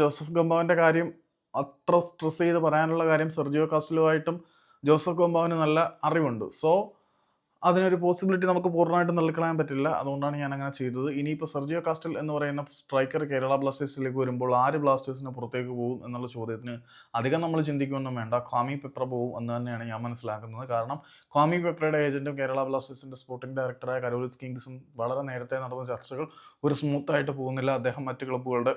Joseph ഗംബാവിന്റെ കാര്യം അത്ര stress ചെയ്ത് പറയാനുള്ള കാര്യം സെർജിയോ കാസ്റ്റലുമായിട്ടും ജോസഫ് ഗംബാവിന് നല്ല അറിവുണ്ട്. സോ അതിനൊരു പോസിബിലിറ്റി നമുക്ക് പൂർണമായിട്ടും തള്ളിക്കളയാൻ പറ്റില്ല. അതുകൊണ്ടാണ് ഞാൻ അങ്ങനെ ചെയ്തത്. ഇനിയിപ്പോൾ സെർജിയോ കാസ്റ്റൽ എന്ന് പറയുന്ന സ്ട്രൈക്കർ കേരള ബ്ലാസ്റ്റേഴ്സിലേക്ക് വരുമ്പോൾ ആര് ബ്ലാസ്റ്റേഴ്സിന് പുറത്തേക്ക് പോകും എന്നുള്ള ചോദ്യത്തിന് അധികം നമ്മൾ ചിന്തിക്കുമെന്നും വേണ്ട. ക്വാമി പെപ്ര പോകും എന്ന് തന്നെയാണ് ഞാൻ മനസ്സിലാക്കുന്നത്. കാരണം ക്വാമി പെപ്രയുടെ ഏജന്റും കേരള ബ്ലാസ്റ്റേഴ്സിന്റെ സ്പോർട്ടിംഗ് ഡയറക്ടറായ കരോലിസ് കിങ്സും വളരെ നേരത്തെ നടന്ന ചർച്ചകൾ ഒരു സ്മൂത്തായിട്ട് പോകുന്നില്ല. അദ്ദേഹം മറ്റ് ക്ലബ്ബുകളുടെ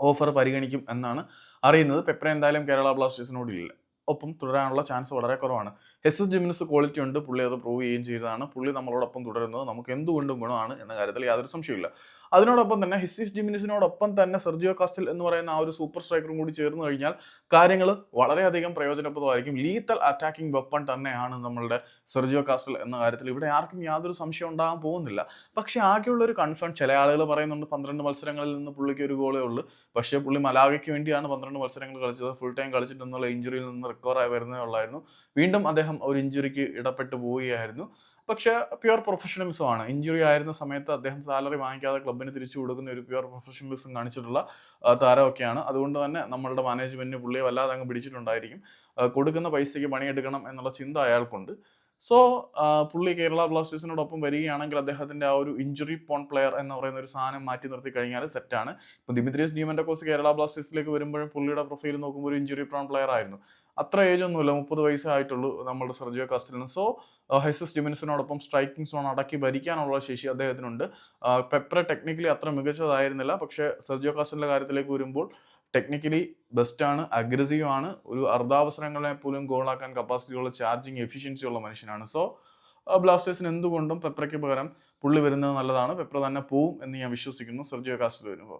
ഓഫർ പരിഗണിക്കും എന്നാണ് അറിയുന്നത്. പെപ്പർ എന്തായാലും കേരള ബ്ലാസ്റ്റേഴ്സിനോട് ഇല്ല. ഒപ്പം തുടരാനുള്ള ചാൻസ് വളരെ കുറവാണ്. എസ് എസ് ജിമിനസ് ക്വാളിറ്റി ഉണ്ട്. പുള്ളി അത് പ്രൂവ് ചെയ്യുകയും ചെയ്തതാണ്. പുള്ളി നമ്മളോടൊപ്പം തുടരുന്നത് നമുക്ക് എന്തുകൊണ്ടും ഗുണമാണ് എന്ന കാര്യത്തിൽ യാതൊരു സംശയമില്ല അതിനോടൊപ്പം തന്നെ ഹിസിസ് ജിമിനിസിനോടൊപ്പം തന്നെ സെർജിയോ കാസ്റ്റൽ എന്ന് പറയുന്ന ആ ഒരു സൂപ്പർ സ്ട്രൈക്കറും കൂടി ചേർന്ന് കഴിഞ്ഞാൽ കാര്യങ്ങൾ വളരെയധികം പ്രയോജനപ്രദമായിരിക്കും. ലീത്തൽ അറ്റാക്കിംഗ് വെപ്പൺ തന്നെയാണ് നമ്മളുടെ സെർജിയോ കാസ്റ്റൽ എന്ന കാര്യത്തിൽ. ഇവിടെ ആർക്കും യാതൊരു സംശയം ഉണ്ടാകാൻ പോകുന്നില്ല. പക്ഷേ ആകെയുള്ള ഒരു കൺസേൺ ചില ആളുകൾ പറയുന്നുണ്ട് പന്ത്രണ്ട് മത്സരങ്ങളിൽ നിന്ന് പുള്ളിക്ക് ഒരു ഗോളേ ഉള്ളൂ. പക്ഷേ പുള്ളി മലാഗയ്ക്ക് വേണ്ടിയാണ് പന്ത്രണ്ട് മത്സരങ്ങൾ കളിച്ചത്. ഫുൾ ടൈം കളിച്ചിട്ടെന്നുള്ള ഇഞ്ചുറിയിൽ നിന്ന് റിക്കവർ ആയി വരുന്നേ ഉള്ളായിരുന്നു. വീണ്ടും അദ്ദേഹം ഒരു ഇഞ്ചുറിക്ക് ഇടപ്പെട്ടു പോവുകയായിരുന്നു. പക്ഷേ പ്യുവർ പ്രൊഫഷണലിസം ആണ്. ഇഞ്ചുറി ആയിരുന്ന സമയത്ത് അദ്ദേഹം സാലറി വാങ്ങിക്കാതെ ക്ലബിന് തിരിച്ചു കൊടുക്കുന്ന ഒരു പ്യുവർ പ്രൊഫഷണലിസം കാണിച്ചിട്ടുള്ള താരമൊക്കെയാണ്. അതുകൊണ്ട് തന്നെ നമ്മളുടെ മാനേജ്മെന്റിന് പുള്ളിയെ വല്ലാതെ അങ്ങ് പിടിച്ചിട്ടുണ്ടായിരിക്കും. കൊടുക്കുന്ന പൈസയ്ക്ക് പണിയെടുക്കണം എന്നുള്ള ചിന്ത അയാൾക്കുണ്ട്. സോ പുള്ളി കേരള ബ്ലാസ്റ്റേഴ്സിനോടൊപ്പം വരികയാണെങ്കിൽ അദ്ദേഹത്തിന്റെ ആ ഒരു ഇഞ്ചുറി പോൺ പ്ലെയർ എന്ന് പറയുന്ന ഒരു സാധനം മാറ്റി നിർത്തി കഴിഞ്ഞാൽ സെറ്റാണ് ഇപ്പൊ ദിമിത്രിയസ് ഡിമൻഡക്കോസ് കേരള ബ്ലാസ്റ്റേഴ്സിലേക്ക് വരുമ്പോഴും പുള്ളിയുടെ പ്രൊഫൈൽ നോക്കുമ്പോൾ ഒരു ഇഞ്ചുറി പ്രോൺ പ്ലെയർ ആയിരുന്നു. അത്ര ഏജ് ഒന്നുമില്ല. മുപ്പത് വയസ്സേ ആയിട്ടുള്ളൂ നമ്മുടെ സെർജിയോ കാസ്റ്റലിന്. സോ ഹെസസ് ഡിമിനിസിനോടൊപ്പം സ്ട്രൈക്കിംഗ് സോൺ അടക്കി ഭരിക്കാനുള്ള ശേഷി അദ്ദേഹത്തിനുണ്ട്. പെപ്ര ടെക്നിക്കലി അത്ര മികച്ചതായിരുന്നില്ല. പക്ഷേ സെർജിയോ കാസ്റ്റലിന്റെ കാര്യത്തിലേക്ക് വരുമ്പോൾ ടെക്നിക്കലി ബെസ്റ്റാണ് അഗ്രസീവ് ആണ്. ഒരു അർദ്ധാവസരങ്ങളെ പോലും ഗോളാക്കാൻ കപ്പാസിറ്റിയുള്ള ചാർജിങ് എഫിഷ്യൻസി ഉള്ള മനുഷ്യനാണ്. സോ ബ്ലാസ്റ്റേഴ്സിന് എന്തുകൊണ്ടും പെപ്രയ്ക്ക് പകരം പുള്ളി വരുന്നത് നല്ലതാണ്. പെപ്ര തന്നെ പോവും എന്ന് ഞാൻ വിശ്വസിക്കുന്നു. സെർജിയോ കാസ്റ്റൽ വരുമ്പോൾ.